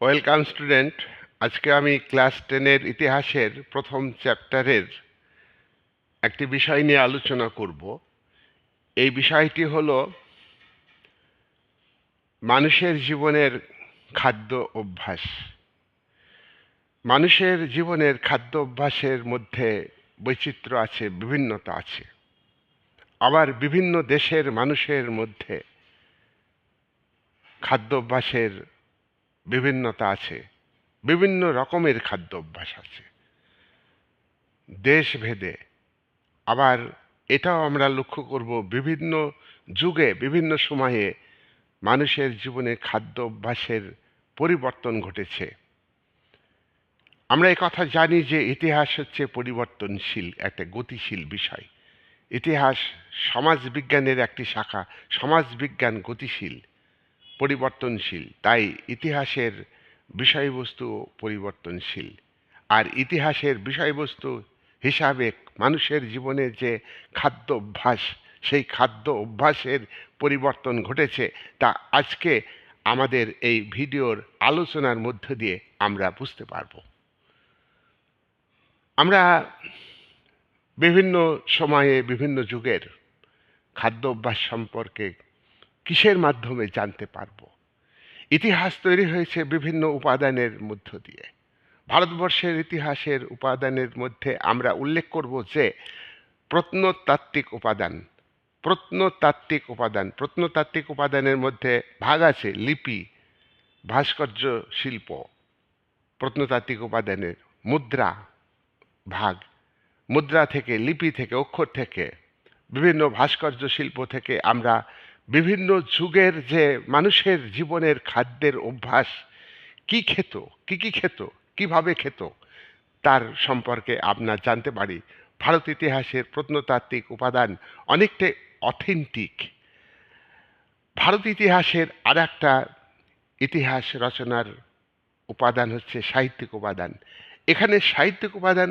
Welcome student আজকে আমি class টেনের ইতিহাসের প্রথম চ্যাপ্টারের একটি বিষয় নিয়ে আলোচনা করব। এই বিষয়টি হল মানুষের জীবনের খাদ্য অভ্যাস। মানুষের জীবনের খাদ্য অভ্যাসের মধ্যে বৈচিত্র্য আছে, বিভিন্নতা আছে। আবার বিভিন্ন দেশের মানুষের মধ্যে খাদ্য অভ্যাসের বিভিন্নতা আছে, বিভিন্ন রকমের খাদ্য অভ্যাস আছে। দেশ ভেদে আবার এটাও আমরা লক্ষ্য করব বিভিন্ন যুগে, বিভিন্ন সময়ে মানুষের জীবনে খাদ্য অভ্যাসের পরিবর্তন ঘটেছে। আমরা কথা জানি যে ইতিহাস হচ্ছে পরিবর্তনশীল, একটা গতিশীল বিষয়। ইতিহাস সমাজবিজ্ঞানের একটি শাখা, সমাজবিজ্ঞান গতিশীল। পরিবর্তনশীল। তাই ইতিহাসের বিষয়বস্তু পরিবর্তনশীল। আর ইতিহাসের বিষয়বস্তু হিসাবে মানুষের জীবনে যে খাদ্য অভ্যাস, সেই খাদ্য অভ্যাসের পরিবর্তন ঘটেছে, তা আজকে আমাদের এই ভিডিওর আলোচনার মধ্য দিয়ে আমরা বুঝতে পারব। আমরা বিভিন্ন সময়ে বিভিন্ন যুগের খাদ্য অভ্যাস সম্পর্কে কিসের মাধ্যমে জানতে পারব? ইতিহাস তৈরি হয়েছে বিভিন্ন উপাদানের মধ্য দিয়ে। ভারতবর্ষের ইতিহাসের উপাদানের মধ্যে আমরা উল্লেখ করব যে, প্রত্নতাত্ত্বিক উপাদান প্রত্নতাত্ত্বিক উপাদান, প্রত্নতাত্ত্বিক উপাদানের মধ্যে ভাগ আছে লিপি, ভাস্কর্য শিল্প, প্রত্নতাত্ত্বিক উপাদানের মুদ্রা ভাগ, মুদ্রা থেকে, লিপি থেকে, অক্ষর থেকে, বিভিন্ন ভাস্কর্য শিল্প থেকে আমরা বিভিন্ন যুগের যে মানুষের জীবনের খাদ্যের অভ্যাস, কি খেত, কি কি খেত, কীভাবে খেত, তার সম্পর্কে আপনার জানতে পারি। ভারত ইতিহাসের প্রত্নতাত্ত্বিক উপাদান অনেকটাই অথেন্টিক ভারত ইতিহাসের আর একটা ইতিহাস রচনার উপাদান হচ্ছে সাহিত্যিক উপাদান। এখানে সাহিত্যিক উপাদান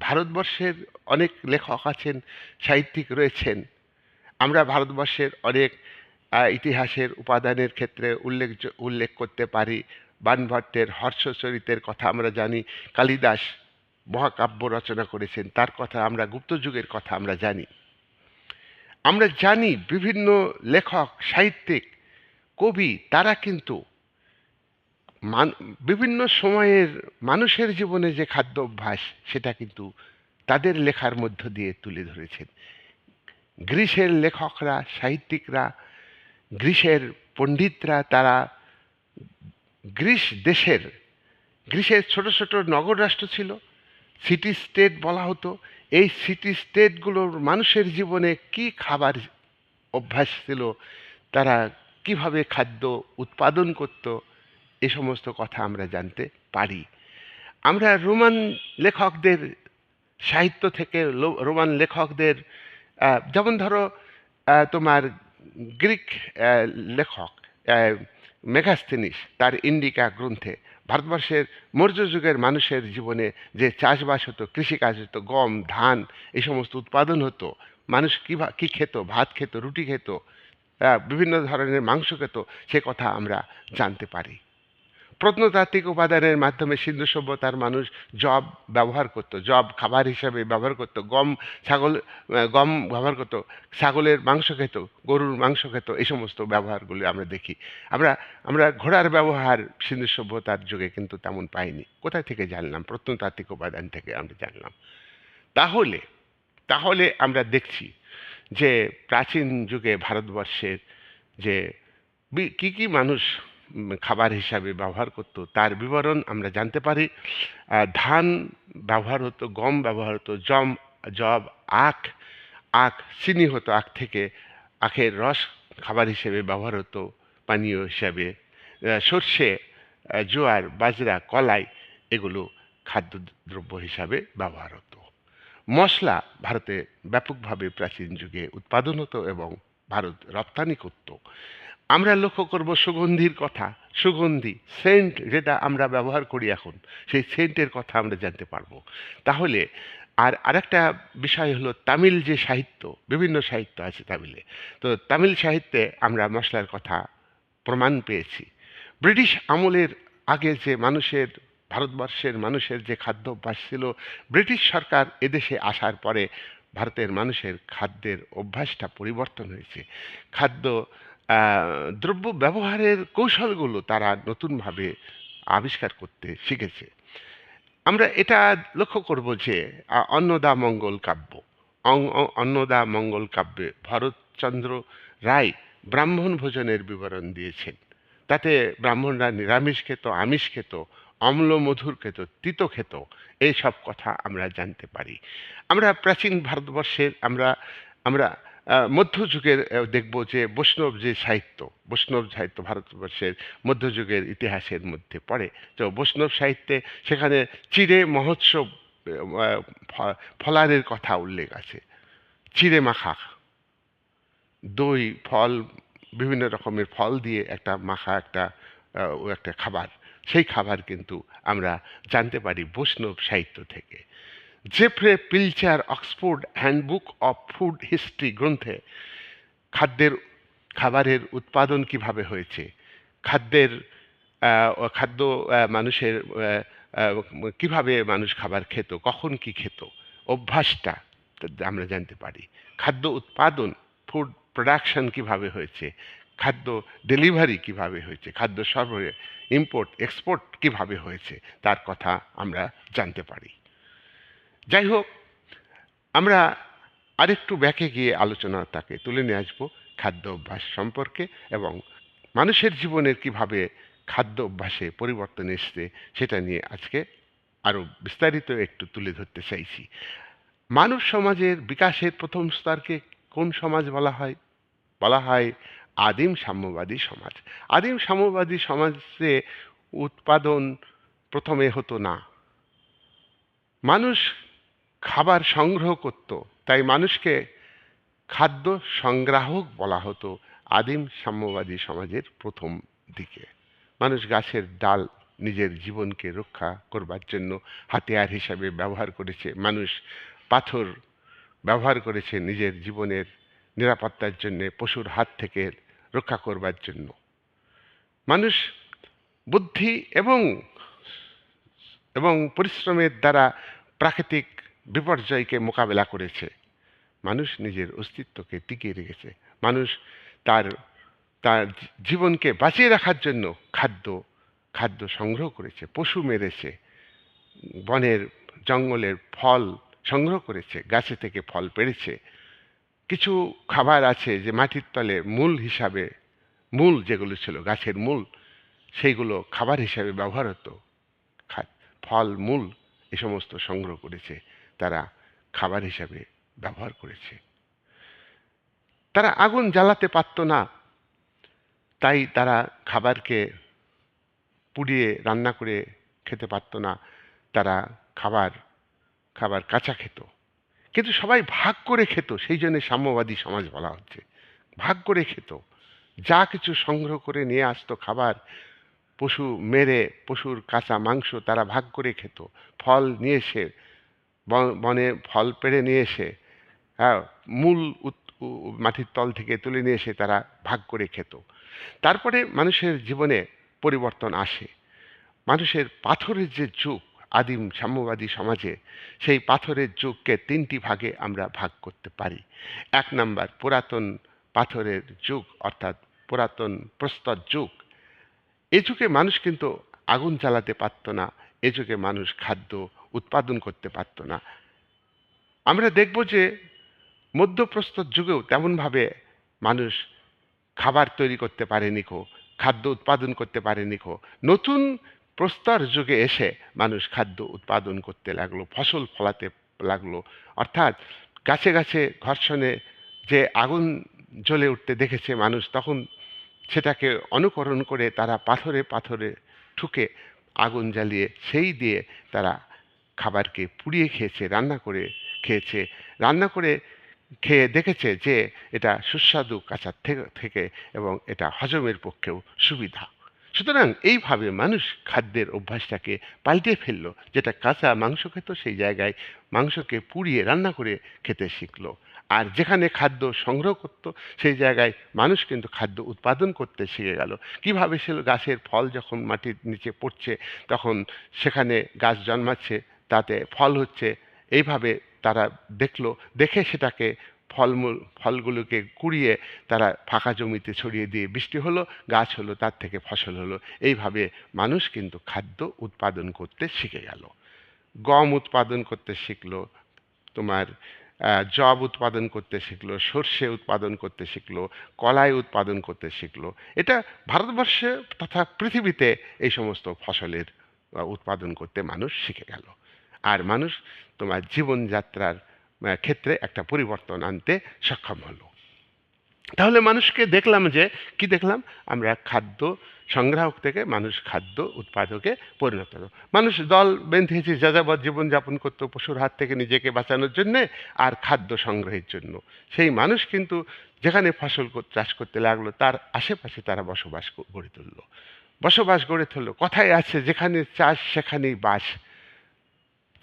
ভারতবর্ষের অনেক লেখক আছেন, সাহিত্যিক রয়েছেন। আমরা ভারতবর্ষের অনেক ইতিহাসের উপাদানের ক্ষেত্রে উল্লেখ উল্লেখ করতে পারি। বানভট্টের হর্ষচরিতের কথা আমরা জানি, কালিদাস মহাকাব্য রচনা করেছেন, তার কথা আমরা, গুপ্ত যুগের কথা আমরা জানি। আমরা জানি বিভিন্ন লেখক, সাহিত্যিক, কবি, তারা কিন্তু মান, বিভিন্ন সময়ের মানুষের জীবনে যে খাদ্য অভ্যাস সেটা কিন্তু তাদের লেখার মধ্য দিয়ে তুলে ধরেছেন। গ্রীসের লেখকরা, সাহিত্যিকরা গ্রীসের পণ্ডিতরা, তারা গ্রীস দেশের গ্রীসের ছোট ছোট নগর রাষ্ট্র ছিল সিটি স্টেট বলা হতো। এই সিটি স্টেটগুলোর মানুষের জীবনে কি খাবার অভ্যাস ছিল, তারা কীভাবে খাদ্য উৎপাদন করত, এ সমস্ত কথা আমরা জানতে পারি। আমরা রোমান লেখকদের সাহিত্য থেকে রোমান লেখকদের যেমন ধরো তোমার গ্রিক লেখক মেঘাস্তিনিস তার ইন্ডিকা গ্রন্থে ভারতবর্ষের মৌর্য যুগের মানুষের জীবনে যে চাষবাস হতো, কৃষিকাজ হতো, গম, ধান, এই সমস্ত উৎপাদন হতো, মানুষ কী কী খেত, ভাত খেত, রুটি খেত বিভিন্ন ধরনের মাংস খেত, সে কথা আমরা জানতে পারি। প্রত্নতাত্ত্বিক উপাদানের মাধ্যমে সিন্ধু সভ্যতার মানুষ জব ব্যবহার করত, জব খাবার হিসাবে ব্যবহার করত, গম, ছাগল গম ব্যবহার করত, ছাগলের মাংস খেত, গরুর মাংস খেত, এই সমস্ত ব্যবহারগুলি আমরা দেখি। আমরা আমরা ঘোড়ার ব্যবহার সিন্ধু সভ্যতার যুগে কিন্তু তেমন পাইনি। কোথায় থেকে জানলাম? প্রত্নতাত্ত্বিক উপাদান থেকে আমরা জানলাম। তাহলে তাহলে আমরা দেখছি যে প্রাচীন যুগে ভারতবর্ষের যে কি কি মানুষ খাবার হিসাবে ব্যবহার করত, তার বিবরণ আমরা জানতে পারি। ধান ব্যবহার হতো, গম ব্যবহার হতো, জম, জব, আখ আখ, চিনি হতো আখ থেকে। আখের রস খাবার হিসেবে ব্যবহার হতো পানীয় হিসাবে। সর্ষে জোয়ার, বাজরা, কলাই এগুলো খাদ্যদ্রব্য হিসাবে ব্যবহার হতো। মশলা ভারতে ব্যাপকভাবে প্রাচীন যুগে উৎপাদন হতো এবং ভারত রপ্তানি করত। আমরা লক্ষ্য করব সুগন্ধির কথা, সুগন্ধি, সেন্ট যেটা আমরা ব্যবহার করি এখন, সেই সেন্টের কথা আমরা জানতে পারব। তাহলে, আর আরেকটা বিষয় হলো তামিল যে সাহিত্য, বিভিন্ন সাহিত্য আছে তামিলে। তো তামিল সাহিত্যে আমরা মশলার কথা প্রমাণ পেয়েছি। ব্রিটিশ আমলের আগে যে মানুষের, ভারতবর্ষের মানুষের যে খাদ্য অভ্যাস ছিল, ব্রিটিশ সরকার এদেশে আসার পরে ভারতের মানুষের খাদ্যের অভ্যাসটা পরিবর্তন হয়েছে। খাদ্য দ্রব্য ব্যবহারের কৌশলগুলো তারা নতুনভাবে আবিষ্কার করতে শিখেছে। আমরা এটা লক্ষ্য করব যে অন্নদা মঙ্গল কাব্য অন্নদা মঙ্গল কাব্যে ভরতচন্দ্র রায় ব্রাহ্মণ ভোজনের বিবরণ দিয়েছেন। তাতে ব্রাহ্মণরা নিরামিষ খেত, আমিষ খেত, অম্ল মধুর খেত, তিত খেত, এইসব কথা আমরা জানতে পারি। আমরা প্রাচীন ভারতবর্ষের, আমরা আমরা মধ্যযুগের দেখব যে বৈষ্ণব যে সাহিত্য, বৈষ্ণব সাহিত্য ভারতবর্ষের মধ্যযুগের ইতিহাসের মধ্যে পড়ে। তো বৈষ্ণব সাহিত্যে সেখানে চিড়ে মহোৎসব ফলারের কথা উল্লেখ আছে। চিড়ে মাখা, দই, ফল, বিভিন্ন রকমের ফল দিয়ে একটা মাখা একটা একটা খাবার। সেই খাবার কিন্তু আমরা জানতে পারি বৈষ্ণব সাহিত্য থেকে। Jeffrey Pilcher Oxford handbook of food history গ্রন্থে খাদ্যের, খাবারের উৎপাদন কীভাবে হয়েছে? খাদ্যের খাদ্য মানুষের কীভাবে মানুষ খাবার খেত? কখন কি খেত? অভ্যাসটা আমরা জানতে পারি। খাদ্য উৎপাদন ফুড প্রোডাকশন কীভাবে হয়েছে? খাদ্য ডেলিভারি কীভাবে হয়েছে? খাদ্য সরবরাহ ইম্পোর্ট এক্সপোর্ট কীভাবে হয়েছে? তার কথা আমরা জানতে পারি। যাই হোক আমরা আরেকটু ব্যাকে গিয়ে আলোচনা তাকে তুলে নিয়ে আসব খাদ্য অভ্যাস সম্পর্কে এবং মানুষের জীবনের কীভাবে খাদ্য অভ্যাসে পরিবর্তন এসছে সেটা নিয়ে আজকে আরও বিস্তারিত একটু তুলে ধরতে চাইছি। মানব সমাজের বিকাশের প্রথম স্তরকে কোন সমাজ বলা হয়? বলা হয় আদিম সাম্যবাদী সমাজ। আদিম সাম্যবাদী সমাজে উৎপাদন প্রথমে হতো না। মানুষ খাবার সংগ্রহ করত, তাই মানুষকে খাদ্য সংগ্রাহক বলা হতো আদিম সাম্যবাদী সমাজের প্রথম দিকে। মানুষ গাছের ডাল নিজের জীবনকে রক্ষা করবার জন্য হাতিয়ার হিসাবে ব্যবহার করেছে। মানুষ পাথর ব্যবহার করেছে নিজের জীবনের নিরাপত্তার জন্য, পশুর হাত থেকে রক্ষা করবার জন্য। মানুষ বুদ্ধি এবং এবং পরিশ্রমের দ্বারা প্রাকৃতিক বিপর্যয়কে মোকাবেলা করেছে। মানুষ নিজের অস্তিত্বকে টিকিয়ে রেখেছে। মানুষ তার তার জীবনকে বাঁচিয়ে রাখার জন্য খাদ্য খাদ্য সংগ্রহ করেছে, পশু মেরেছে, বনের জঙ্গলের ফল সংগ্রহ করেছে, গাছে থেকে ফল পেড়েছে। কিছু খাবার আছে যে মাটির তলে মূল হিসাবে, মূল যেগুলো ছিল গাছের মূল, সেইগুলো খাবার হিসাবে ব্যবহার হতো ফল, মূল এ সমস্ত সংগ্রহ করেছে, তারা খাবার হিসাবে ব্যবহার করেছে। তারা আগুন জ্বালাতে পারত না, তাই তারা খাবারকে পুড়িয়ে রান্না করে খেতে পারত না, তারা খাবার খাবার কাঁচা খেত। কিন্তু সবাই ভাগ করে খেত, সেই জন্য সাম্যবাদী সমাজ বলা হচ্ছে। ভাগ করে খেত। যা কিছু সংগ্রহ করে নিয়ে আসতো খাবার পশু মেরে, পশুর কাঁচা মাংস তারা ভাগ করে খেত। ফল নিয়ে এসে, বনে ফল পেড়ে নিয়ে এসে হ্যাঁ মূল মাটির তল থেকে তুলে নিয়ে এসে তারা ভাগ করে খেত। তারপরে মানুষের জীবনে পরিবর্তন আসে। মানুষের পাথরের যে যুগ, আদিম সাম্যবাদী সমাজে, সেই পাথরের যুগকে তিনটি ভাগে আমরা ভাগ করতে পারি। এক নাম্বার, পুরাতন পাথরের যুগ, অর্থাৎ পুরাতন প্রস্তর যুগ এ যুগে মানুষ কিন্তু আগুন জ্বালাতে পারত না এ যুগে মানুষ খাদ্য উৎপাদন করতে পারত না। আমরা দেখব যে মধ্যপ্রস্তর যুগেও তেমনভাবে মানুষ খাবার তৈরি করতে পারেনি কো, খাদ্য উৎপাদন করতে পারেনি কো। নতুন প্রস্তর যুগে এসে মানুষ খাদ্য উৎপাদন করতে লাগল, ফসল ফলাতে লাগল। অর্থাৎ গাছে গাছে ঘর্ষণে যে আগুন জ্বলে উঠতে দেখেছে মানুষ, তখন সেটাকে অনুকরণ করে তারা পাথরে পাথরে ঠুকে আগুন জ্বালিয়ে সেই দিয়ে তারা খাবারকে পুড়িয়ে খেয়েছে, রান্না করে খেয়েছে। রান্না করে খেয়ে দেখেছে যে এটা সুস্বাদু কাঁচার থেকে এবং এটা হজমের পক্ষেও সুবিধা। সুতরাং এইভাবে মানুষ খাদ্যের অভ্যাসটাকে পাল্টে ফেলল, যেটা কাঁচা মাংস খেত সেই জায়গায় মাংসকে পুড়িয়ে রান্না করে খেতে শিখলো। আর যেখানে খাদ্য সংগ্রহ করতো, সেই জায়গায় মানুষ কিন্তু খাদ্য উৎপাদন করতে শিখে গেল। কীভাবে সে গাছের ফল যখন মাটির নিচে পড়ছে, তখন সেখানে গাছ জন্মাচ্ছে, তাতে ফল হচ্ছে, এইভাবে তারা দেখল। দেখে সেটাকে ফলমূল, ফলগুলোকে কুড়িয়ে তারা ফাঁকা জমিতে ছড়িয়ে দিয়ে বৃষ্টি হলো, গাছ হলো, তার থেকে ফসল হলো। এইভাবে মানুষ কিন্তু খাদ্য উৎপাদন করতে শিখে গেল। গম উৎপাদন করতে শিখলো তোমার জব উৎপাদন করতে শিখলো, সর্ষে উৎপাদন করতে শিখলো, কলাই উৎপাদন করতে শিখলো। এটা ভারতবর্ষে তথা পৃথিবীতে এই সমস্ত ফসলের উৎপাদন করতে মানুষ শিখে গেল। আর মানুষ তোমার জীবনযাত্রার ক্ষেত্রে একটা পরিবর্তন আনতে সক্ষম হলো। তাহলে মানুষকে দেখলাম যে, কি দেখলাম? আমরা খাদ্য সংগ্রাহক থেকে মানুষ খাদ্য উৎপাদকে পরিণত হলো। মানুষ দল বেঁধেছে যাযাবর জীবনযাপন করতো পশুর হাত থেকে নিজেকে বাঁচানোর জন্যে আর খাদ্য সংগ্রহের জন্য। সেই মানুষ কিন্তু যেখানে ফসল চাষ করতে লাগল, তার আশেপাশে তারা বসবাস গড়ে তুললো। বসবাস গড়ে তুললো। কথায় আছে, যেখানে চাষ সেখানেই বাস।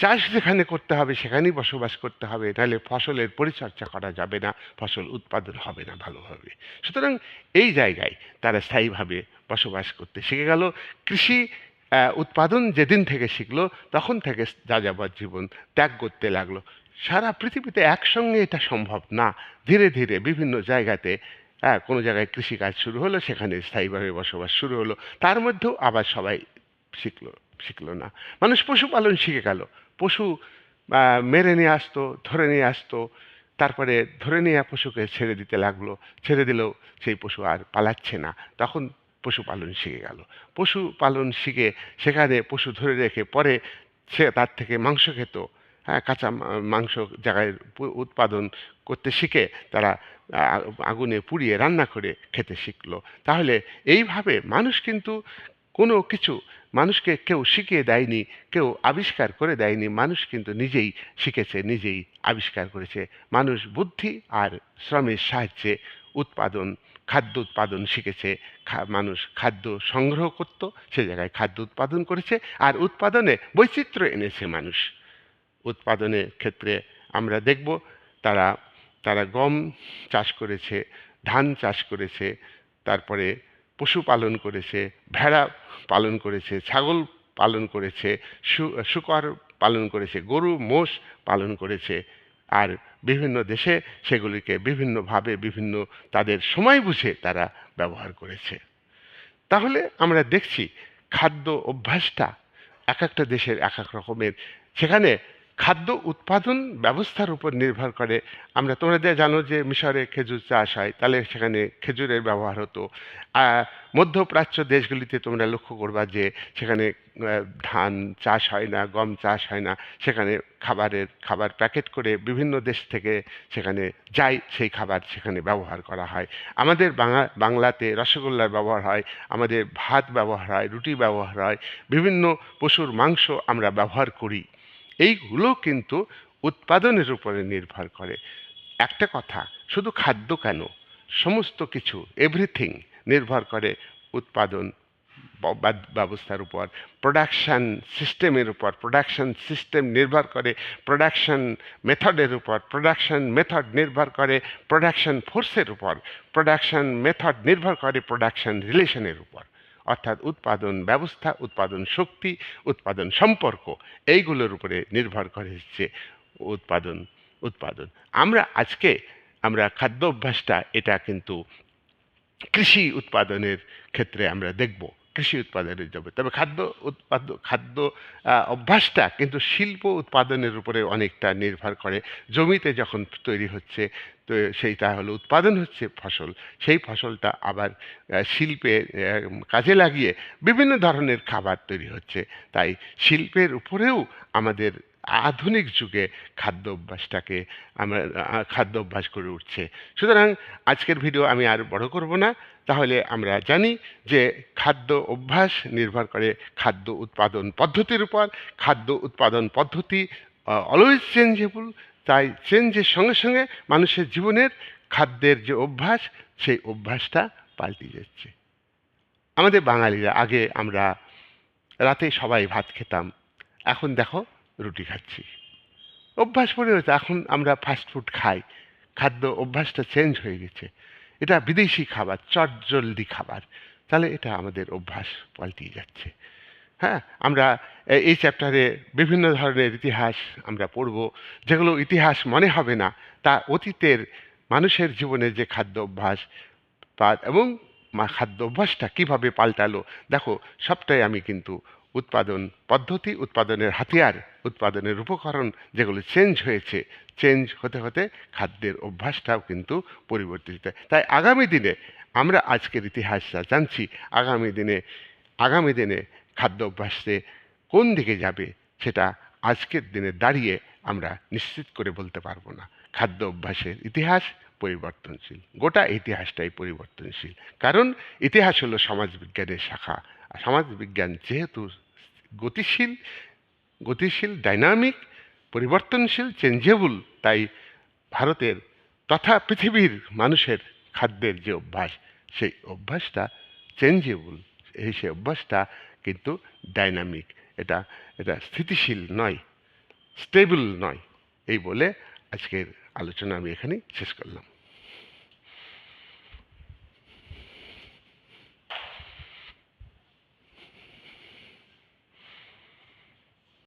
চাষ যেখানে করতে হবে, সেখানেই বসবাস করতে হবে। নাহলে ফসলের পরিচর্যা করা যাবে না, ফসল উৎপাদন হবে না ভালোভাবে। সুতরাং এই জায়গায় তারা স্থায়ীভাবে বসবাস করতে শিখে গেল। কৃষি উৎপাদন যেদিন থেকে শিখলো, তখন থেকে যাযাবর জীবন ত্যাগ করতে লাগল। সারা পৃথিবীতে একসঙ্গে এটা সম্ভব না। ধীরে ধীরে বিভিন্ন জায়গাতে হ্যাঁ কোনো জায়গায় কৃষিকাজ শুরু হলো, সেখানে স্থায়ীভাবে বসবাস শুরু হলো। তার মধ্যেও আবার সবাই শিখলো শিখলো না। মানুষ পশুপালন শিখে গেল। পশু মেরে নিয়ে আসতো, ধরে নিয়ে আসতো, তারপরে ধরে নিয়ে পশুকে ছেড়ে দিতে লাগল, ছেড়ে দিলেও সেই পশু আর পালাচ্ছে না। তখন পশুপালন শিখে গেল। পশুপালন শিখে সেখানে পশু ধরে রেখে পরে সে তার থেকে মাংস খেত। হ্যাঁ কাঁচা মাংস জায়গায় উৎপাদন করতে শিখে তারা আগুনে পুড়িয়ে রান্না করে খেতে শিখলো। তাহলে এইভাবে মানুষ কিন্তু কোনো কিছু মানুষকে কেউ শিখিয়ে দেয়নি, কেউ আবিষ্কার করে দেয়নি, মানুষ কিন্তু নিজেই শিখেছে, নিজেই আবিষ্কার করেছে। মানুষ বুদ্ধি আর শ্রমের সাহায্যে উৎপাদন, খাদ্য উৎপাদন শিখেছে। মানুষ খাদ্য সংগ্রহ করত, সে জায়গায় খাদ্য উৎপাদন করেছে আর উৎপাদনে বৈচিত্র্য এনেছে মানুষ। উৎপাদনের ক্ষেত্রে আমরা দেখব তারা তারা গম চাষ করেছে, ধান চাষ করেছে, তারপরে পশুপালন করেছে, ভেড়া পালন করেছে, ছাগল পালন করেছে শুকর পালন করেছে, গরু, মোষ পালন করেছে। আর বিভিন্ন দেশে সেগুলিকে বিভিন্নভাবে বিভিন্ন তাদের সময় বুঝে তারা ব্যবহার করেছে। তাহলে আমরা দেখছি খাদ্য অভ্যাসটা এক একটা দেশের এক এক রকমের। সেখানে খাদ্য উৎপাদন ব্যবস্থার উপর নির্ভর করে। আমরা তোমরা যে জানো যে মিশরে খেজুর চাষ হয়, তাহলে সেখানে খেজুরের ব্যবহার হতো। মধ্যপ্রাচ্য দেশগুলিতে তোমরা লক্ষ্য করবা যে সেখানে ধান চাষ হয় না, গম চাষ হয় না। সেখানে খাবারের, খাবার প্যাকেট করে বিভিন্ন দেশ থেকে সেখানে যায়, সেই খাবার সেখানে ব্যবহার করা হয়। আমাদের বাংলা বাংলাতে রসগোল্লার ব্যবহার হয়, আমাদের ভাত ব্যবহার হয়, রুটি ব্যবহার হয়, বিভিন্ন পশুর মাংস আমরা ব্যবহার করি। এইগুলো কিন্তু উৎপাদনের উপরে নির্ভর করে। একটা কথা, শুধু খাদ্য কেন? সমস্ত কিছু এভরিথিং নির্ভর করে উৎপাদন ব্যবস্থার উপর। প্রোডাকশান সিস্টেমের উপর প্রোডাকশান সিস্টেম নির্ভর করে প্রোডাকশান মেথডের উপর প্রোডাকশান মেথড নির্ভর করে প্রোডাকশান ফোর্সের উপর প্রোডাকশান মেথড নির্ভর করে প্রোডাকশান রিলেশনের উপর। অর্থাৎ উৎপাদন ব্যবস্থা, উৎপাদন শক্তি, উৎপাদন সম্পর্ক, এইগুলোর উপরে নির্ভর করে হচ্ছে উৎপাদন উৎপাদন। আমরা আজকে আমরা খাদ্য অভ্যাসটা, এটা কিন্তু কৃষি উৎপাদনের ক্ষেত্রে আমরা দেখব, কৃষি উৎপাদনের যাবে তবে খাদ্য উৎপাদ, খাদ্য অভ্যাসটা কিন্তু শিল্প উৎপাদনের উপরে অনেকটা নির্ভর করে। জমিতে যখন তৈরি হচ্ছে তো সেইটা হলো উৎপাদন হচ্ছে ফসল। সেই ফসলটা আবার শিল্পে কাজে লাগিয়ে বিভিন্ন ধরনের খাবার তৈরি হচ্ছে। তাই শিল্পের উপরেও আমাদের আধুনিক যুগে খাদ্য অভ্যাসটাকে আমরা খাদ্য অভ্যাস করে উঠছে। সুতরাং আজকের ভিডিও আমি আর বড় করব না। তাহলে আমরা জানি যে খাদ্য অভ্যাস নির্ভর করে খাদ্য উৎপাদন পদ্ধতির উপর। খাদ্য উৎপাদন পদ্ধতি অলওয়েজ চেঞ্জেবল তাই চেঞ্জের সঙ্গে সঙ্গে মানুষের জীবনের খাদ্যের যে অভ্যাস, সেই অভ্যাসটা পাল্টে যাচ্ছে। আমাদের বাঙালিরা, আগে আমরা রাতে সবাই ভাত খেতাম, এখন দেখো রুটি খাচ্ছি। অভ্যাস পরিবর্তন এখন আমরা ফাস্টফুড খাই। খাদ্য অভ্যাসটা চেঞ্জ হয়ে গেছে। এটা বিদেশি খাবার, চটজলদি খাবার। তাহলে এটা আমাদের অভ্যাস পাল্টিয়ে যাচ্ছে। হ্যাঁ আমরা এই চ্যাপ্টারে বিভিন্ন ধরনের ইতিহাস আমরা পড়ব। যেগুলো ইতিহাস মনে হবে না, তা অতীতের মানুষের জীবনে যে খাদ্য অভ্যাস এবং খাদ্য অভ্যাসটা কীভাবে পাল্টালো, দেখো, সবটাই আমি কিন্তু উৎপাদন পদ্ধতি, উৎপাদনের হাতিয়ার, উৎপাদনের উপকরণ যেগুলো চেঞ্জ হয়েছে চেঞ্জ হতে হতে খাদ্যের অভ্যাসটাও কিন্তু পরিবর্তিত। তাই আগামী দিনে আমরা আজকের ইতিহাসটা জানছি। আগামী দিনে আগামী দিনে খাদ্য অভ্যাসে কোন দিকে যাবে সেটা আজকের দিনে দাঁড়িয়ে আমরা নিশ্চিত করে বলতে পারব না। খাদ্য অভ্যাসের ইতিহাস পরিবর্তনশীল। গোটা ইতিহাসটাই পরিবর্তনশীল। কারণ ইতিহাস হলো সমাজবিজ্ঞানের শাখা। আর সমাজবিজ্ঞান যেহেতু গতিশীল গতিশীল, ডাইনামিক, পরিবর্তনশীল, চেঞ্জেবল, তাই ভারতের তথা পৃথিবীর মানুষের খাদ্যের যে অভ্যাস, সেই অভ্যাসটা চেঞ্জেবল। এই সেই অভ্যাসটা কিন্তু ডাইনামিক। এটা এটা স্থিতিশীল নয়, স্টেবল নয়। এই বলে আজকের আলোচনা আমি এখানেই শেষ করলাম।